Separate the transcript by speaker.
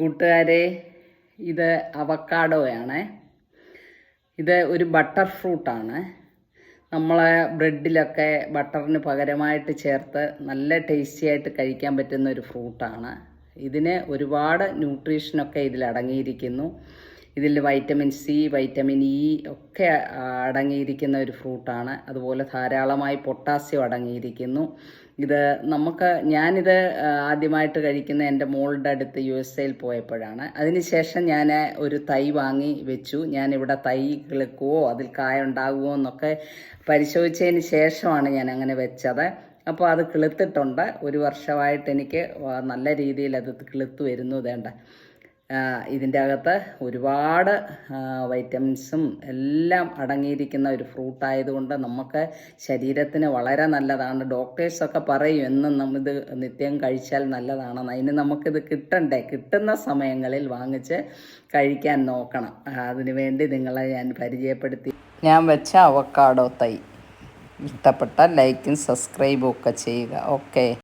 Speaker 1: കൂട്ടുകാരെ ഇത് അവക്കാഡോയാണ് ഇത് ഒരു ബട്ടർ ഫ്രൂട്ടാണ്. നമ്മളെ ബ്രെഡിലൊക്കെ ബട്ടറിന് പകരമായിട്ട് ചേർത്ത് നല്ല ടേസ്റ്റി ആയിട്ട് കഴിക്കാൻ പറ്റുന്ന ഒരു ഫ്രൂട്ടാണ്. ഇതിന് ഒരുപാട് ന്യൂട്രീഷനൊക്കെ ഇതിൽ അടങ്ങിയിരിക്കുന്നു ഇതിൽ വൈറ്റമിൻ സി വൈറ്റമിൻ ഇ ഒക്കെ അടങ്ങിയിരിക്കുന്ന ഒരു ഫ്രൂട്ടാണ് അതുപോലെ ധാരാളമായി പൊട്ടാസ്യം അടങ്ങിയിരിക്കുന്നു. ഇത് നമുക്ക് ഞാനിത് ആദ്യമായിട്ട് കഴിക്കുന്ന എന്റെ മോളുടെ അടുത്ത് യു എസ് എയിൽ പോയപ്പോഴാണ്. അതിനുശേഷം ഞാൻ ഒരു തൈ വാങ്ങി വെച്ചു. ഞാനിവിടെ തൈ കിളുക്കുവോ അതിൽ കായ ഉണ്ടാകുമോ എന്നൊക്കെ പരിശോധിച്ചതിന് ശേഷമാണ് ഞാൻ അങ്ങനെ വെച്ചത്. അപ്പോൾ അത് കിളുത്തിട്ടുണ്ട്. ഒരു വർഷമായിട്ട് എനിക്ക് നല്ല രീതിയിൽ അത് കിളുത്ത് വരുന്നു വേണ്ട ഇതിന്റെ അകത്ത് ഒരുപാട് വൈറ്റമിൻസും എല്ലാം അടങ്ങിയിരിക്കുന്ന ഒരു ഫ്രൂട്ട് ആയതുകൊണ്ട് നമുക്ക് ശരീരത്തിന് വളരെ നല്ലതാണ്. ഡോക്ടേഴ്സൊക്കെ പറയും എന്നും നമ്മിത് നിത്യം കഴിച്ചാൽ നല്ലതാണെന്ന്. അതിന് നമുക്കിത് കിട്ടണ്ടേ? കിട്ടുന്ന സമയങ്ങളിൽ വാങ്ങിച്ച് കഴിക്കാൻ നോക്കണം. അതിനുവേണ്ടി അതിനു വേണ്ടി നിങ്ങളെ ഞാൻ പരിചയപ്പെടുത്തി. ഞാൻ വെച്ച അവക്കാടോ തൈ. ഇഷ്ടപ്പെട്ട ലൈക്കും സബ്സ്ക്രൈബും ഒക്കെ ചെയ്യുക. ഓക്കെ